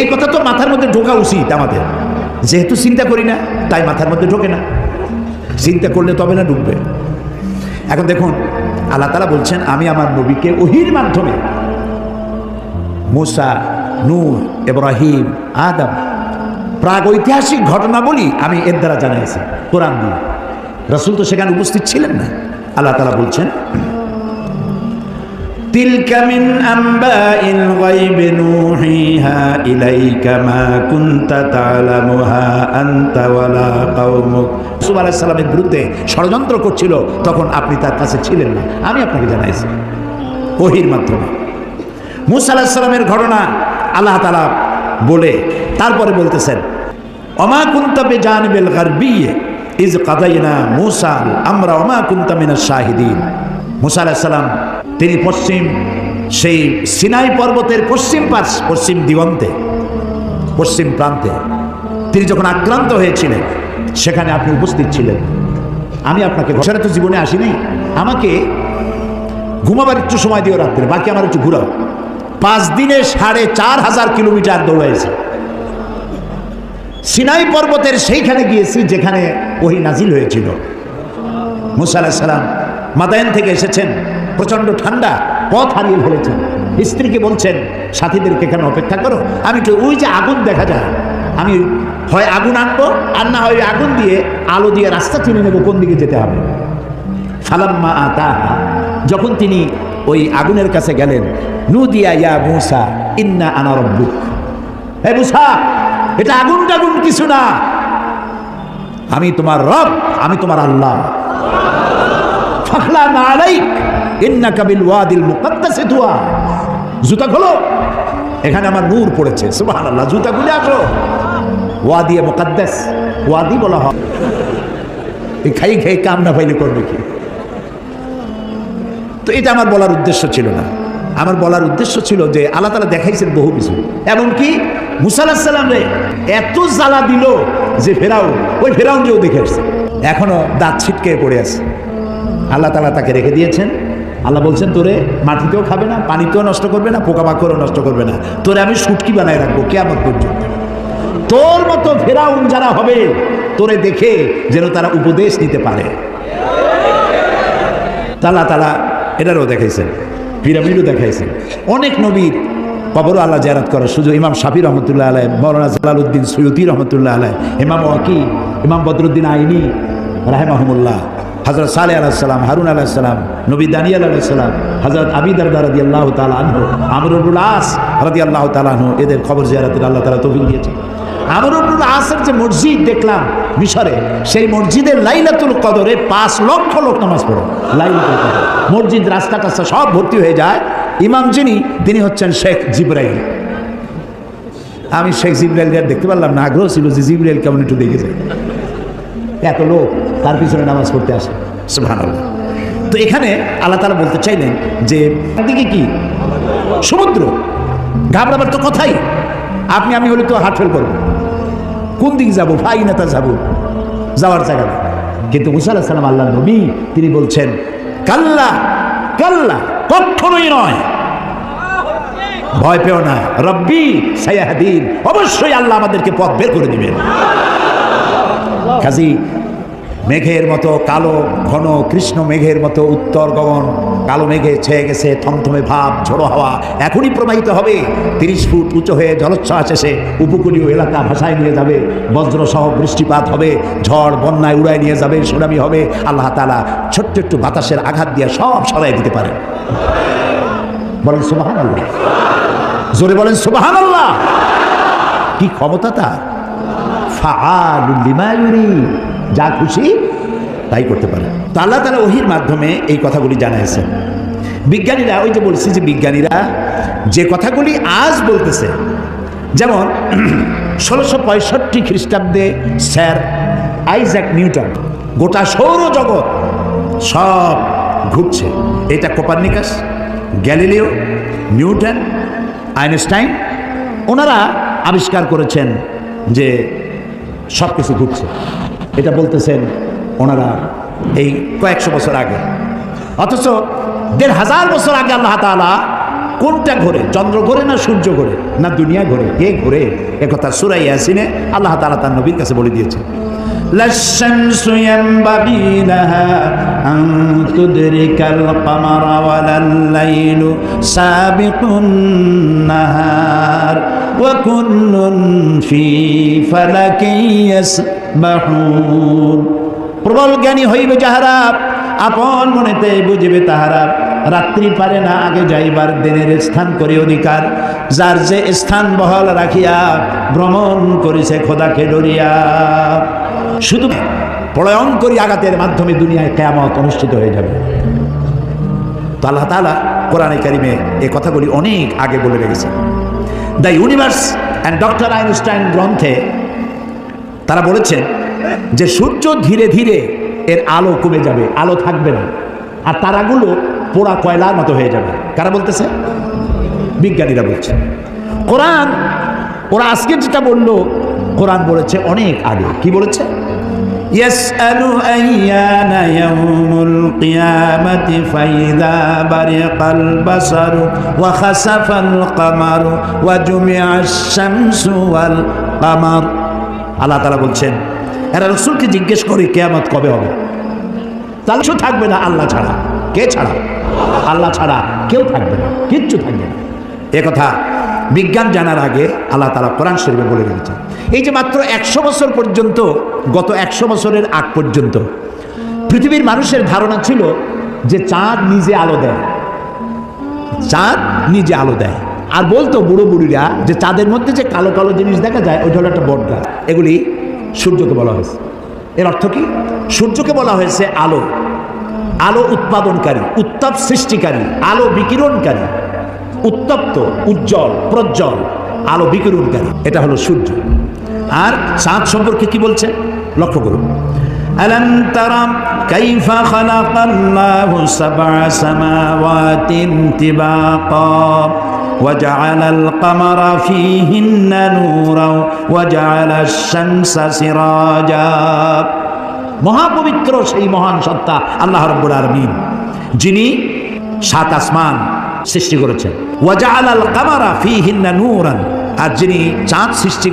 এই কথা তো মাথার মধ্যে ঢোকা উচিত আমাদের। যেহেতু চিন্তা করি না, তাই মাথার মধ্যে ঢোকে না। চিন্তা করলে তবে না ঢুকবে এখন দেখুন, আল্লাহ তালা বলছেন, আমি আমার নবীকে ওহির মাধ্যমে মুসা নূর ইব্রাহিম, আদম প্রাগ ঐতিহাসিক ঘটনাবলী আমি এর দ্বারা জানাইছি কোরআন দিয়ে। রসুল তো সেখানে উপস্থিত ছিলেন না। আল্লাহ তালা বলছেন تلك من أنباء الغيب نوحيها إليك ما كنت تعلمها أنت ولا قومك রসুল আলাইহিস সালামের বিরুদ্ধে ষড়যন্ত্র করছিল তখন আপনি তার কাছে ছিলেন না আমি আপনাকে জানাইছি ওহির মাধ্যমে মুসা আলাহিস সালামের ঘটনা আল্লাহ তালা বলে তারপরে বলতেছেন অমা কুন্তা বে জানবেল গারবিয়ে ইজ কাদাইনা মুসাল আমরা অমা কুন্তা মিনার শাহিদিন মুসা আলাহিস সালাম তিনি পশ্চিম, সেই সিনাই পর্বতের পশ্চিম পাশ, পশ্চিম দিগন্তে, পশ্চিম প্রান্তে। তিনি যখন আক্রান্ত হয়েছিলেন, সেখানে আপনি উপস্থিত ছিলেন। আমি আপনাকে ঘোষণা তো জীবনে আসিনি। আমাকে ঘুমাবার একটু সময় দিও রাত্রে, বাকি আমার একটু ঘুরাও। পাঁচ দিনে সাড়ে চার হাজার কিলোমিটার দৌড়াইছে। সিনাই পর্বতের সেইখানে গিয়েছি, যেখানে ওহি নাজিল হয়েছিল। মুসা আলাহিস সালাম মাদায়ন থেকে এসেছেন। প্রচণ্ড ঠান্ডা, পথ হারিয়ে ফেলেছেন। স্ত্রীকে বলছেন, সাথীদেরকে এখানে অপেক্ষা করো। আমি একটু ওই যে আগুন দেখা যায়, আমি হয় আগুন আনব, আর না হয় আগুন দিয়ে আলো দিয়ে রাস্তা চিনে নেব, কোন দিকে যেতে হবে? ফালাম্মা আতা যখন তিনি ওই আগুনের কাছে গেলেন নু দিয়া ইয়া মুসা, ইন্না আনা রব্বুক। হে মুসা, এটা আগুন টাগুন কিছু না। আমি তোমার রব, আমি তোমার আল্লাহ। ফাখলা না আলাইক ইন্নাকা বিল ওয়াদিল মুকাদ্দাসে তুয়া জুতা খোলো। এখানে আমার নূর পড়েছে, সুবহানাল্লাহ। জুতা খুলে আসো ওয়াদি মুকাদ্দাস। ওয়াদি বলা হয়। এই খাই খাই কাম না পাইলে করবে কি? তো এটা আমার বলার উদ্দেশ্য ছিল না। আমার বলার উদ্দেশ্য ছিল যে আল্লাহ তালা দেখাইছেন বহু কিছু। এমনকি মুসাল্লাহাম রে, এত জ্বালা দিল যে ফেরাও ওই ফেরাউন যেও দেখে আসছে। এখনও দাঁত ছিটকে পড়ে আছে। আল্লাহ তালা তাকে রেখে দিয়েছেন। আল্লাহ বলছেন, তোরে মাটিতেও খাবে না, পানিতেও নষ্ট করবে না, পোকামাকড়ও নষ্ট করবে না। তোরে আমি সুটকি বানায় রাখব কেমন পর্যন্ত। তোর মতো ফেরাউন যারা হবে, তোরে দেখে যেন তারা উপদেশ নিতে পারে। তালা তালা এটারও দেখাইছেন, পিরামিডও দেখাইছেন। অনেক নবীর কবরও আল্লাহ জারাত করার সুযোগ। ইমাম শাফি রহমতুল্লাহ আলাই মৌলানা জালালউদ্দিন সৈয়দি রহমতুল্লাহ আলাই ইমাম ওয়াকি, ইমাম বদরুদ্দিন আইনি, রাহেমাহমুল্লাহ। হজরত সালে আলাহিসাল্লাম হারুন আলাহিসাল্লাম নবী দানিয়াল আলাহিসাল্লাম হজরত আবিদার রাদি আল্লাহ তালাহ আমরুল আস রাদি আল্লাহ তালাহ এদের খবর জিয়ারাতের আল্লাহ তালা তফিক দিয়েছে। আমরুল আসের যে মসজিদ দেখলাম মিশরে, সেই মসজিদের লাইলাতুল কদরে পাঁচ লক্ষ লোক নামাজ পড়ে। লাইলাতুল কদর। মসজিদ রাস্তা টাস্তা সব ভর্তি হয়ে যায়। ইমাম যিনি, তিনি হচ্ছেন শেখ জিব্রাইল। আমি শেখ জিব্রাইলকে দেখতে পারলাম না, আগ্রহ ছিল যে জিব্রাইল কেমন একটু দেখে এত লোক তার পিছনে নামাজ পড়তে আসে। তো এখানে আল্লাহ তালা বলতে চাইলেন যে দিকে কি? সমুদ্র। ঘাবড়াবার তো কথাই। আপনি, আমি হলে তো হাট ফেল করব। কোন দিকে যাব? ফাই নেতা যাব। যাওয়ার জায়গা কিন্তু মুসা আলাহ সালাম আল্লাহ নবী, তিনি বলছেন, কাল্লা কাল্লা, কখনোই নয়। ভয় পেও না। রব্বি সায়াহাদিন। অবশ্যই আল্লাহ আমাদেরকে পথ বের করে দিবেন। কাজী মেঘের মতো কালো, ঘন, কৃষ্ণ মেঘের মতো উত্তর গগন, কালো মেঘে ছেয়ে গেছে থমথমে ভাব, ঝোড়ো হাওয়া। এখনই প্রবাহিত হবে। তিরিশ ফুট উঁচু হয়ে জলোচ্ছ্বাস এসে উপকূলীয় এলাকা ভাসায় নিয়ে যাবে। বজ্রসহ বৃষ্টিপাত হবে। ঝড় বন্যায় উড়ায় নিয়ে যাবে। সুনামি হবে। আল্লাহ তালা ছোট্ট একটু বাতাসের আঘাত দিয়ে সব সরাই দিতে পারে। বলেন আল্লাহ জোরে বলেন সুবাহান আল্লাহ কি ক্ষমতা তার? যা খুশি তাই করতে পারে। তো আল্লাহ তালা ওহির মাধ্যমে এই কথাগুলি জানাইছেন বিজ্ঞানীরা, ওই যে বলছি যে বিজ্ঞানীরা যে কথাগুলি আজ বলতেছে, যেমন ষোলোশো পঁয়ষট্টি খ্রিস্টাব্দে স্যার আইজ্যাক নিউটন, গোটা সৌরজগৎ সব ঘুরছে। এটা কোপার্নিকাস, গ্যালিলিও, নিউটন, আইনস্টাইন, ওনারা আবিষ্কার করেছেন যে সব কিছু ঘুরছে। এটা বলতেছেন ওনারা এই কয়েকশো বছর আগে। অথচ দেড় হাজার বছর আগে আল্লাহ তালা কোনটা ঘোরে? চন্দ্র ঘোরে না সূর্য ঘোরে? না দুনিয়া ঘোরে? কে ঘোরে? একথা সুরাই সিনে আল্লাহ তালা তার নবীর কাছে বলে দিয়েছে لا الشمس ينبغي لها أن تدرك القمر ولا الليل سابق النهار وكل في فلك يسبحون প্রবল জ্ঞানী হইবে যাহারা আপন মনেতে বুঝিবে তাহারা রাত্রি পারে না আগে যাইবার দিনের স্থান করে অধিকার যার যে স্থান বহল রাখিয়া ভ্রমণ করেছে খোদাকে ডরিয়া শুধু প্রলয়ঙ্করী আঘাতের মাধ্যমে দুনিয়ায় কেয়ামত অনুষ্ঠিত হয়ে যাবে। তো আল্লাহ তালা কোরআনে কারিমে এই কথাগুলি অনেক আগে বলে রেখেছে the universe and doctor Einstein গ্রন্থে তারা বলেছেন যে সূর্য ধীরে ধীরে এর আলো কমে যাবে, আলো থাকবে না। আর তারাগুলো পোড়া কয়লার মতো হয়ে যাবে। কারা বলতেছে? বিজ্ঞানীরা বলছে কোরআন, ওরা আজকে যেটা বলল কোরআন বলেছে অনেক আগে কি বলেছে يسأل أيان يوم القيامة فإذا برق البصر وخسف القمر وجمع الشمس والقمر আল্লাহ তালা বলছেন এরা রসুলকে জিজ্ঞেস করি কেয়ামত কবে হবে তাহলে কিছু থাকবে না আল্লাহ ছাড়া কে ছাড়া আল্লাহ ছাড়া কেউ থাকবে না কিচ্ছু থাকবে না এ কথা বিজ্ঞান জানার আগে আল্লাহ তালা কোরআন শরীফে বলে রেখেছেন। এই যে মাত্র একশো বছর পর্যন্ত, গত একশো বছরের আগ পর্যন্ত পৃথিবীর মানুষের ধারণা ছিল যে চাঁদ নিজে আলো দেয়। চাঁদ নিজে আলো দেয়। আর বলতো বুড়ো বুড়িরা যে চাঁদের মধ্যে যে কালো কালো জিনিস দেখা যায়, ওইটা হলো একটা বট গাছ। এগুলি সূর্যকে বলা হয়েছে। এর অর্থ কি? সূর্যকে বলা হয়েছে আলো। আলো উৎপাদনকারী, উত্তাপ সৃষ্টিকারী, আলো বিকিরণকারী। উত্তপ্ত উজ্জ্বল প্রজ্জ্বল আলো বিকিরণকারী এটা হলো সূর্য আর চাঁদ সম্পর্কে কি বলছে লক্ষ্য করুন ألم تر كيف خلق الله سبع سماوات طباقا وجعل القمر فيهن نورا وجعل الشمس سراجا মহাপবিত্র সেই মহান সত্তা আল্লাহ রব্বুল আলমিন যিনি সাত আসমান সৃষ্টি করেছেন। ওয়াজা আল কামারা ফি হিন্না নূরান। আর যিনি চাঁদ সৃষ্টি